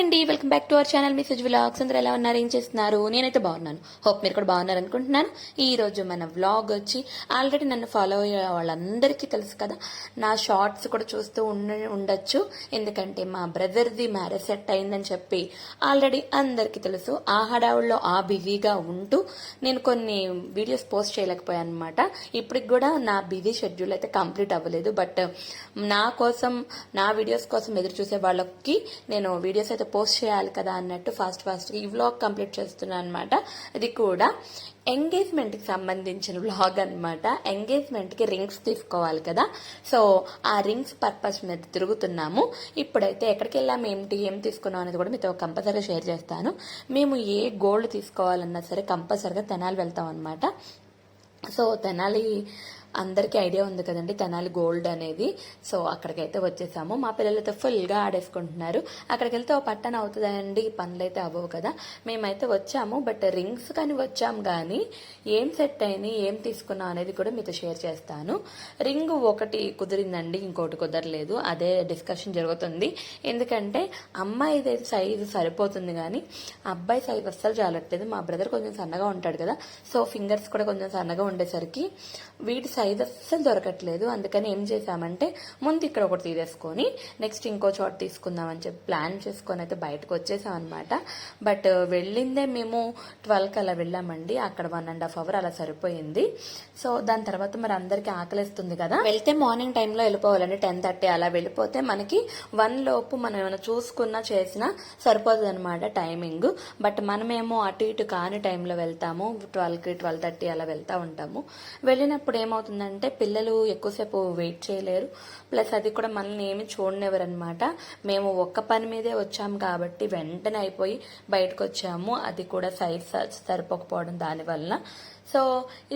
అండి. Welcome back to our channel message vlogs అందరూ ఎలా ఉన్నారు? ఏం చేస్తున్నారు? నేనైతే బాగున్నాను. హోప్ మీరు కూడా బాగున్నారు అనుకుంటున్నాను. ఈ రోజు మన వ్లాగ్ వచ్చి ఆల్రెడీ నన్ను ఫాలో అయ్యే వాళ్ళందరికీ తెలుసు కదా నా షార్ట్స్ కూడా చూస్తూ ఉండ ఉండొచ్చు. ఎందుకంటే మా బ్రదర్ది మ్యారేజ్ సెట్ అయిందని చెప్పి ఆల్రెడీ అందరికీ తెలుసు. ఆ హడావుల్లో ఆ బిజీగా ఉంటూ నేను కొన్ని వీడియోస్ పోస్ట్ చేయలేకపోయాను అనమాట ఇప్పటికి కూడా నా బిజీ షెడ్యూల్ అయితే కంప్లీట్ అవ్వలేదు. బట్ నా కోసం నా వీడియోస్ కోసం ఎదురు చూసే వాళ్ళకి నేను వీడియోస్ అయితే పోస్ట్ చేయాలి కదా అన్నట్టు ఫాస్ట్ ఫాస్ట్ ఈ వ్లాగ్ కంప్లీట్ చేస్తున్నాను అనమాట ఇది కూడా ఎంగేజ్మెంట్కి సంబంధించిన వ్లాగ్ అనమాట ఎంగేజ్మెంట్కి రింగ్స్ తీసుకోవాలి కదా. సో ఆ రింగ్స్ పర్పస్ మీద తిరుగుతున్నాము. ఇప్పుడైతే ఎక్కడికి వెళ్ళాము ఏంటి ఏం తీసుకున్నాం అనేది కూడా మీతో కంపల్సరీగా షేర్ చేస్తాను. మేము ఏ గోల్డ్ తీసుకోవాలన్నా సరే కంపల్సరీగా తెనాలి వెళ్తాం అనమాట సో తెనాలి అందరికీ ఐడియా ఉంది కదండి తెనాలి గోల్డ్ అనేది. సో అక్కడికైతే వచ్చేసాము. మా పిల్లలైతే ఫుల్గా ఆడేసుకుంటున్నారు. అక్కడికి వెళ్తే ఓ పట్టణ అవుతుందండి పనులు అయితే అవ్వవు కదా. మేమైతే వచ్చాము బట్ రింగ్స్ కానీ వచ్చాము కానీ ఏం సెట్ అయినాయి ఏం తీసుకున్నాం అనేది కూడా మీతో షేర్ చేస్తాను. రింగ్ ఒకటి కుదిరిందండి ఇంకోటి కుదరలేదు. అదే డిస్కషన్ జరుగుతుంది. ఎందుకంటే అమ్మాయి సైజు సరిపోతుంది కానీ అబ్బాయి సైజు అస్సలు చాలట్లేదు మా బ్రదర్ కొంచెం సన్నగా ఉంటాడు కదా. సో ఫింగర్స్ కూడా కొంచెం సన్నగా ఉండేసరికి వీటి సైజ్ అస్సలు దొరకట్లేదు. అందుకని ఏం చేసామంటే ముందు ఇక్కడ ఒకటి తీసేసుకొని నెక్స్ట్ ఇంకో చోట తీసుకుందామని చెప్పి ప్లాన్ చేసుకొని అయితే బయటకు వచ్చేసాం అనమాట బట్ uh, వెళ్ళిందే మేము ట్వెల్వ్కి అలా వెళ్ళామండి. అక్కడ వన్ అండ్ హాఫ్ అవర్ అలా సరిపోయింది. సో దాని తర్వాత మరి అందరికీ ఆకలిస్తుంది కదా? వెళ్తే మార్నింగ్ టైంలో వెళ్ళిపోవాలండి. టెన్ థర్టీ అలా వెళ్ళిపోతే మనకి వన్ లోపు మనం ఏమైనా చూసుకున్నా చేసినా సరిపోతుంది అనమాట టైమింగ్ బట్ మనమేమో అటు ఇటు కాని టైంలో వెళ్తాము. ట్వెల్వ్కి ట్వెల్వ్ థర్టీ అలా వెళ్తూ ఉంటాము. వెళ్ళినప్పుడు ఏమవుతుంది ఏమవుతుందంటే పిల్లలు ఎక్కువసేపు వెయిట్ చేయలేరు. ప్లస్ అది కూడా మనల్ని ఏమి చూడనివ్వరు అనమాట మేము ఒక్క పని మీదే వచ్చాము కాబట్టి వెంటనే అయిపోయి బయటకు వచ్చాము అది కూడా సైజ్ సరిపోకపోవడం దానివల్ల సో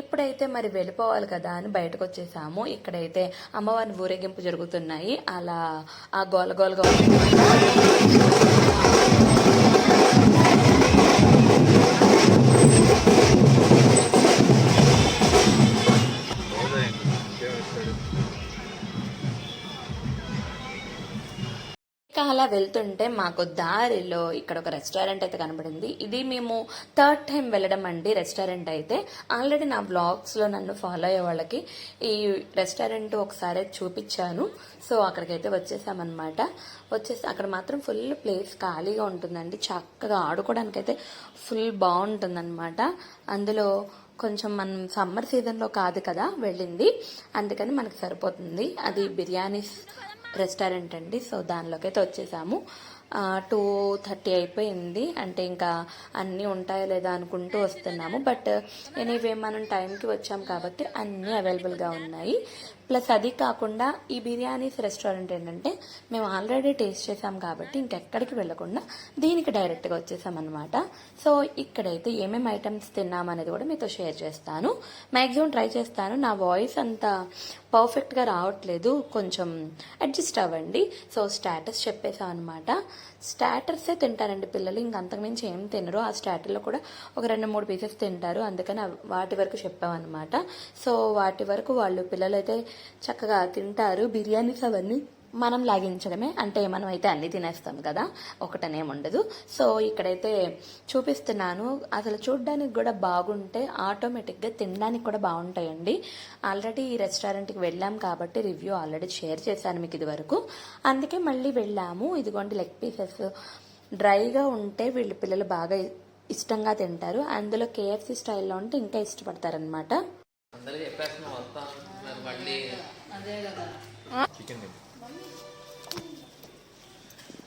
ఇప్పుడైతే మరి వెళ్ళిపోవాలి కదా అని బయటకు వచ్చేసాము ఇక్కడైతే అమ్మవారిని ఊరేగింపు జరుగుతున్నాయి. అలా ఆ గోలగోలగా అలా వెళ్తుంటే మాకు దారిలో ఇక్కడ ఒక రెస్టారెంట్ అయితే కనబడింది. ఇది మేము థర్డ్ టైం వెళ్ళడం అండి రెస్టారెంట్ అయితే. ఆల్రెడీ నా బ్లాగ్స్లో నన్ను ఫాలో అయ్యే వాళ్ళకి ఈ రెస్టారెంట్ ఒకసారి చూపించాను. సో అక్కడికైతే వచ్చేసామన్నమాట. వచ్చేసి అక్కడ మాత్రం ఫుల్ ప్లేస్ ఖాళీగా ఉంటుందండి. చక్కగా ఆడుకోవడానికి అయితే ఫుల్ బాగుంటుందన్నమాట. అందులో కొంచెం మనం సమ్మర్ సీజన్లో కాదు కదా వెళ్ళింది. అందుకని మనకు సరిపోతుంది. అది బిర్యానీస్ రెస్టారెంట్ అండి సో దానిలోకి అయితే వచ్చేసాము టూ థర్టీ అయిపోయింది. అంటే ఇంకా అన్నీ ఉంటాయో లేదా అనుకుంటూ వస్తున్నాము. బట్ ఎనీవే మనం టైంకి వచ్చాం కాబట్టి అన్నీ అవైలబుల్గా ఉన్నాయి. ప్లస్ అది కాకుండా ఈ బిర్యానీస్ రెస్టారెంట్ ఏంటంటే మేము ఆల్రెడీ టేస్ట్ చేసాం కాబట్టి ఇంకెక్కడికి వెళ్ళకుండా దీనికి డైరెక్ట్గా వచ్చేసాం అనమాట సో ఇక్కడైతే ఏమేమి ఐటమ్స్ తిన్నాం అనేది కూడా మీతో షేర్ చేస్తాను. మ్యాక్సిమం ట్రై చేస్తాను. నా వాయిస్ అంత పర్ఫెక్ట్గా రావట్లేదు. కొంచెం అడ్జస్ట్ అవ్వండి. సో స్టాటస్ చెప్పేసాం అనమాట స్టాటర్సే తింటారండి పిల్లలు. ఇంక అంతకుమించి ఏం తినరు. ఆ స్టాటర్లో కూడా ఒక రెండు మూడు పీసెస్ తింటారు. అందుకని వాటి వరకు చెప్పామన్నమాట. సో వాటి వరకు వాళ్ళు పిల్లలు అయితే చక్కగా తింటారు. బిర్యానీస్ అవన్నీ మనం లాగించడమే. అంటే మనం అయితే అన్ని తినేస్తాం కదా. ఒకటనేం ఉండదు సో ఇక్కడైతే చూపిస్తున్నాను. అసలు చూడడానికి కూడా బాగుంటే ఆటోమేటిక్గా తినడానికి కూడా బాగుంటాయండి. ఆల్రెడీ ఈ రెస్టారెంట్కి వెళ్ళాం కాబట్టి రివ్యూ ఆల్రెడీ షేర్ చేశాను మీకు ఇది వరకు అందుకే మళ్ళీ వెళ్ళాము. ఇదిగోండి లెగ్ పీసెస్. డ్రైగా ఉంటే వీళ్ళు పిల్లలు బాగా ఇష్టంగా తింటారు. అందులో కేఎఫ్సి స్టైల్లో ఉంటే ఇంకా ఇష్టపడతారనమాట అందరూ చెప్పేస్తున్నాం వస్తాం మరి మళ్ళీ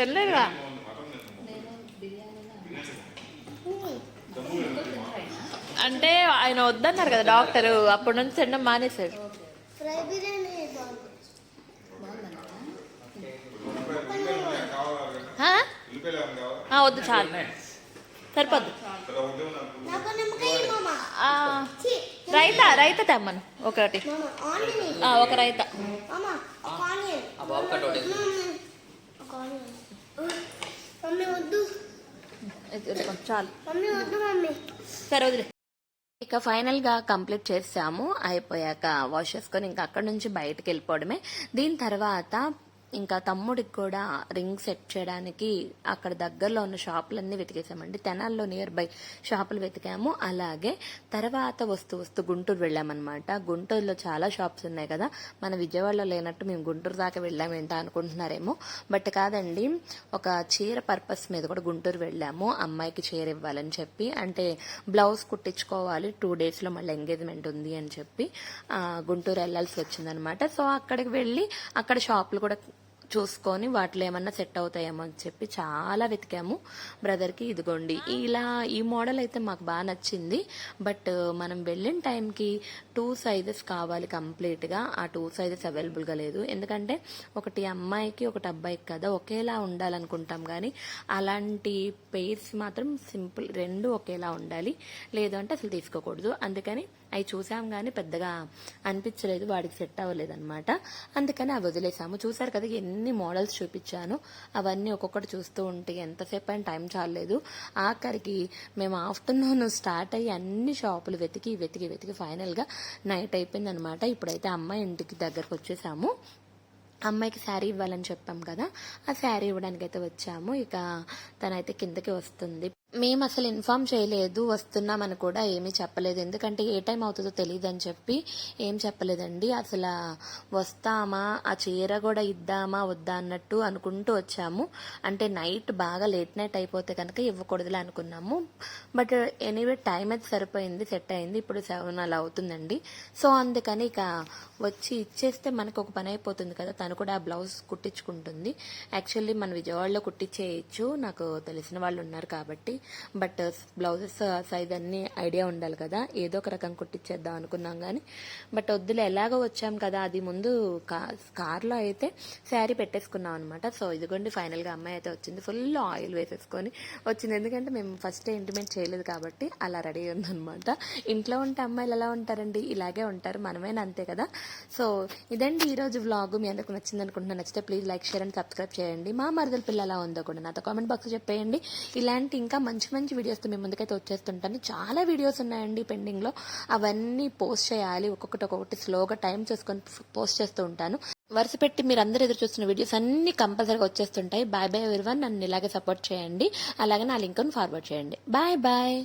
తెల్లగా అంటే ఆయన వద్దన్నారు కదా డాక్టర్ అప్పటి నుంచి తినడం మానేశాడు ఫ్రై బిర్యానీ బాగుంది హా? ఆ, వద్దు చాలు. సరిపోద్దు. రైతా రైతా తెమ్మను ఒకటి. ఒక రైతా. మమ్మీ వద్దు. చాలు. మమ్మీ వద్దు మమ్మీ. సరే వదిలే. ఇక ఫైనల్గా కంప్లీట్ చేసాము అయిపోయాక వాష్ చేసుకొని ఇంకా అక్కడ నుంచి బయటకు వెళ్ళిపోవడమే. దీని తర్వాత ఇంకా తమ్ముడికి కూడా రింగ్ సెట్ చేయడానికి అక్కడ దగ్గరలో ఉన్న షాపులన్నీ వెతికేసామండి. తెనాల్లో నియర్ బై షాపులు వెతికాము. అలాగే తర్వాత వస్తూ వస్తూ గుంటూరు వెళ్ళామన్నమాట. గుంటూరులో చాలా షాప్స్ ఉన్నాయి కదా. మన విజయవాడలో లేనట్టు మేము గుంటూరు దాకా వెళ్ళామేంటా అనుకుంటున్నారేమో. బట్ కాదండి ఒక చీర పర్పస్ మీద కూడా గుంటూరు వెళ్ళాము. అమ్మాయికి చీర ఇవ్వాలని చెప్పి అంటే బ్లౌజ్ కుట్టించుకోవాలి టూ డేస్లో మళ్ళీ ఎంగేజ్మెంట్ ఉంది అని చెప్పి గుంటూరు వెళ్ళాల్సి వచ్చిందనమాట సో అక్కడికి వెళ్ళి అక్కడ షాపులు కూడా చూసుకొని వాటిలో ఏమన్నా సెట్ అవుతాయేమో అని చెప్పి చాలా వెతికాము. బ్రదర్కి ఇదిగోండి. ఇలా ఈ మోడల్ అయితే మాకు బాగా నచ్చింది. బట్ మనం వెళ్ళిన టైంకి టూ సైజెస్ కావాలి కంప్లీట్గా. ఆ టూ సైజెస్ అవైలబుల్గా లేదు. ఎందుకంటే ఒకటి అమ్మాయికి ఒకటి అబ్బాయికి కదా ఒకేలా ఉండాలనుకుంటాం కానీ అలాంటి పెయిర్స్ మాత్రం సింపుల్ రెండు ఒకేలా ఉండాలి. లేదు అంటే అసలు తీసుకోకూడదు. అందుకని అవి చూసాం కానీ పెద్దగా అనిపించలేదు. వాడికి సెట్ అవ్వలేదు అనమాట అందుకని అవి వదిలేసాము. చూసారు కదా ఎన్ని అన్ని మోడల్స్ చూపించాను. అవన్నీ ఒక్కొక్కటి చూస్తూ ఉంటే ఎంతసేపు అని టైం చాలేదు ఆఖరికి మేము ఆఫ్టర్నూన్ స్టార్ట్ అయ్యి అన్ని షాపులు వెతికి వెతికి వెతికి ఫైనల్గా నైట్ అయిపోయింది అనమాట ఇప్పుడైతే అమ్మాయి ఇంటికి దగ్గరకు వచ్చేసాము. అమ్మాయికి శారీ ఇవ్వాలని చెప్పాం కదా. ఆ శారీ ఇవ్వడానికి అయితే వచ్చాము. ఇక తనైతే కిందకి వస్తుంది. మేము అసలు ఇన్ఫామ్ చేయలేదు వస్తున్నామని కూడా ఏమీ చెప్పలేదు. ఎందుకంటే ఏ టైం అవుతుందో తెలియదు అని చెప్పి ఏం చెప్పలేదండి. అసలు వస్తామా ఆ చీర కూడా ఇద్దామా వద్దా అన్నట్టు అనుకుంటూ వచ్చాము. అంటే నైట్ బాగా లేట్ నైట్ అయిపోతే కనుక ఇవ్వకూడదులే అనుకున్నాము. బట్ ఎనీవే టైం అయితే సరిపోయింది సెట్ అయింది. ఇప్పుడు సెవెన్ అలా అవుతుందండి. సో అందుకని ఇక వచ్చి ఇచ్చేస్తే మనకు ఒక పని అయిపోతుంది కదా. తను కూడా ఆ బ్లౌజ్ కుట్టించుకుంటుంది. యాక్చువల్లీ మన విజయవాడలో కుట్టించేయచ్చు. నాకు తెలిసిన వాళ్ళు ఉన్నారు కాబట్టి. బట్ బ్లౌజెస్ సైజ్ అన్ని ఐడియా ఉండాలి కదా. ఏదో ఒక రకం కుట్టించేద్దాం అనుకున్నాం కానీ బట్ వద్దులే ఎలాగో వచ్చాం కదా. అది ముందు కార్లో అయితే శారీ పెట్టేసుకున్నాం అనమాట సో ఇదిగోండి ఫైనల్గా అమ్మాయి అయితే వచ్చింది. ఫుల్ ఆయిల్ వేసేసుకొని వచ్చింది. ఎందుకంటే మేము ఫస్ట్ ఇంటిమేట్ చేయలేదు కాబట్టి అలా రెడీ ఉందనమాట ఇంట్లో ఉంటే అమ్మాయిలు ఎలా ఉంటారండి? ఇలాగే ఉంటారు. మనమేనా అంతే కదా. సో ఇదండి ఈరోజు వ్లాగ్ మీ అందరికి నచ్చింది అనుకుంటున్నాను నచ్చితే please like share and subscribe చేయండి. మా మరదల పిల్ల ఎలా ఉందో కూడా నాతో కామెంట్ బాక్స్ చెప్పేయండి. ఇలాంటి ఇంకా మంచి మంచి వీడియోస్తో మీ ముందుకైతే వచ్చేస్తుంటాను. చాలా వీడియోస్ ఉన్నాయండి పెండింగ్లో అవన్నీ పోస్ట్ చేయాలి. ఒక్కొక్కటి ఒక్కొక్కటి స్లోగా టైం చేసుకొని పోస్ట్ చేస్తూ ఉంటాను. వరుస పెట్టి మీరు అందరు ఎదురు చూస్తున్న వీడియోస్ అన్ని కంపల్సరీగా వచ్చేస్తుంటాయి. బాయ్ బాయ్ ఎవరివన్ నన్ను ఇలాగే సపోర్ట్ చేయండి. అలాగే నా లింక్ను ఫార్వర్డ్ చేయండి. Bye bye